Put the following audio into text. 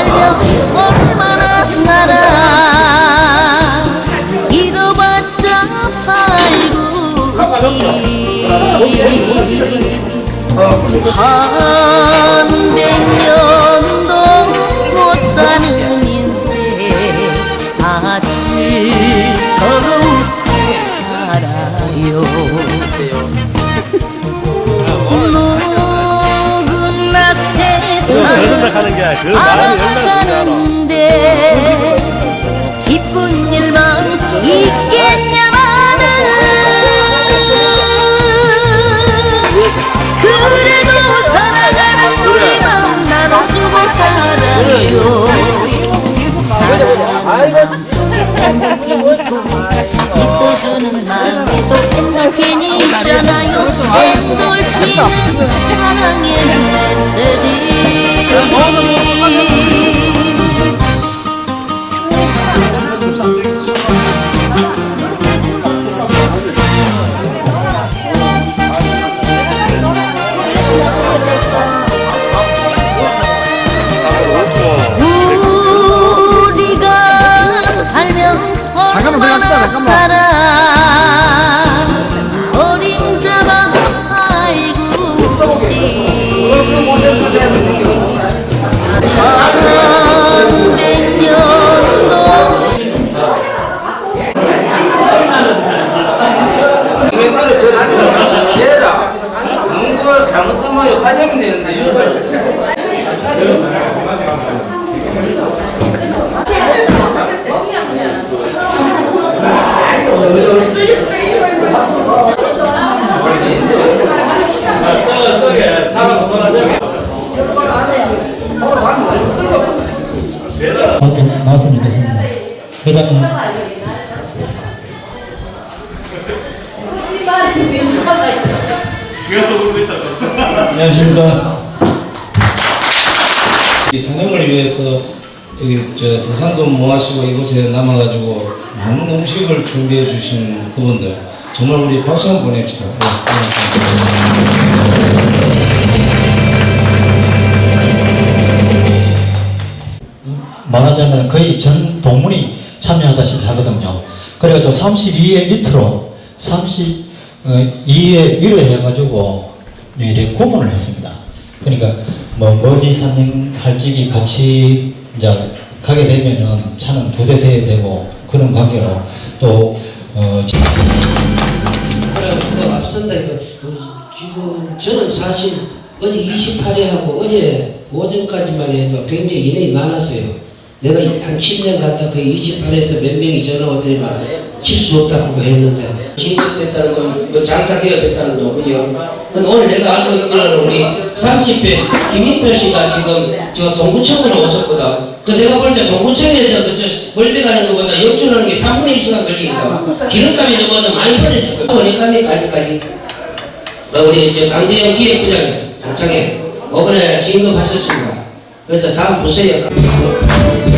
살면 얼마나 살아. 잃어봤자 팔구시 한백년도 못 사는 인생 아 즐거우고 살아요 연락하는 게 아니라 연락하는 알아가는데 기쁜 일만 있겠냐마는 그래도 살아가는 우리 맘 나눠주고 살아요. 사랑하는 마음속에 엔돌핀 있고 있어주는 마음에도 엔돌핀이 있잖아요. 엔돌핀은 사랑의 메 잠깐만 얼마나 들어갑시다, 잠깐만. 살아 어림잡아 알고시 한백년도 얘라. 문구가 잘못하면 화장이 회장님. 안녕하십니까. 이 성경을 위해서 여기 저 재산금 모아시고 이곳에 남아가지고 많은 음식을 준비해 주신 그분들 정말 우리 박수 한번 보냅시다. 네, 고맙습니다. 말하자면 거의 전 동문이 참여하다시피 하거든요. 그래가지고 32회 밑으로 32회 위로 해가지고 이렇게 구분을 했습니다. 그러니까 뭐 멀리 사는 할직이 같이 이제 가게 되면은 차는 두 대 돼야 되고 그런 관계로 또 어, 그 앞선다 이거 그 지금 저는 사실 어제 28회 하고 어제 오전까지만 해도 굉장히 인원이 많았어요. 내가 한 10년 갔다 그 28회에서 몇 명이 전화 오더니만 칠수 없다고 했는데 뭐 장착해야 됐다는 거, 그죠? 근데 오늘 내가 알고 있기로는 우리 30회 김인표 씨가 지금 저 동구청으로 오셨거든. 그 내가 볼 때 동구청에서 그저 멀리 가는 것보다 역주하는 게 3분의 1시간 걸리거든. 기름값이 너무 많이 벌어졌거든. 보니까니까 아직까지. 어, 우리 저 강대영 기획부장님 동창에 이번에 진급하셨습니다. 그래서 다음 전동가요